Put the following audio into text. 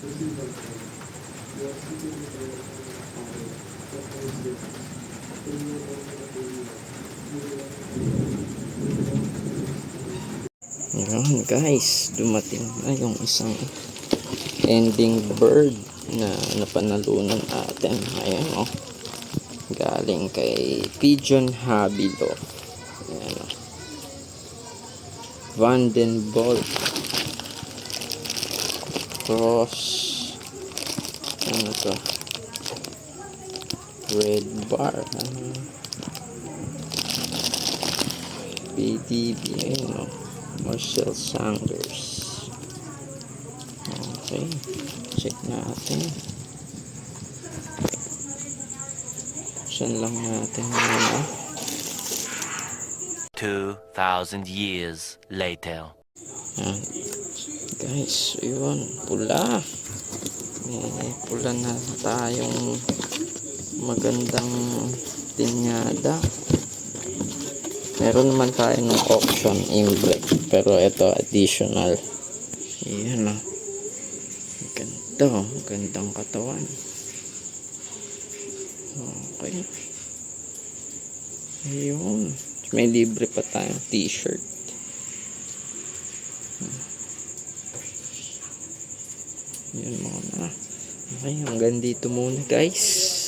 Yan guys, dumating na yung isang ending bird na napanalunan natin. Ayan oh. Galing kay Pigeon Habilo. Ayan oh. Vandenbolt. Cross. Ano to? Red bar. Ano? PDB. Ayan oh. Marcel Sanders. Okay. Check natin. Saan lang natin muna. 2,000 years later. Yan. Guys, yun. Pula. May pula na tayong magandang tinyada. Meron naman tayo ng auction inbred. Pero ito additional. Yan o. Ganda. oh. Gandang katawan. Okay. Ayun. May libre pa tayong t-shirt. Yan mga na. Okay, hanggang dito muna guys.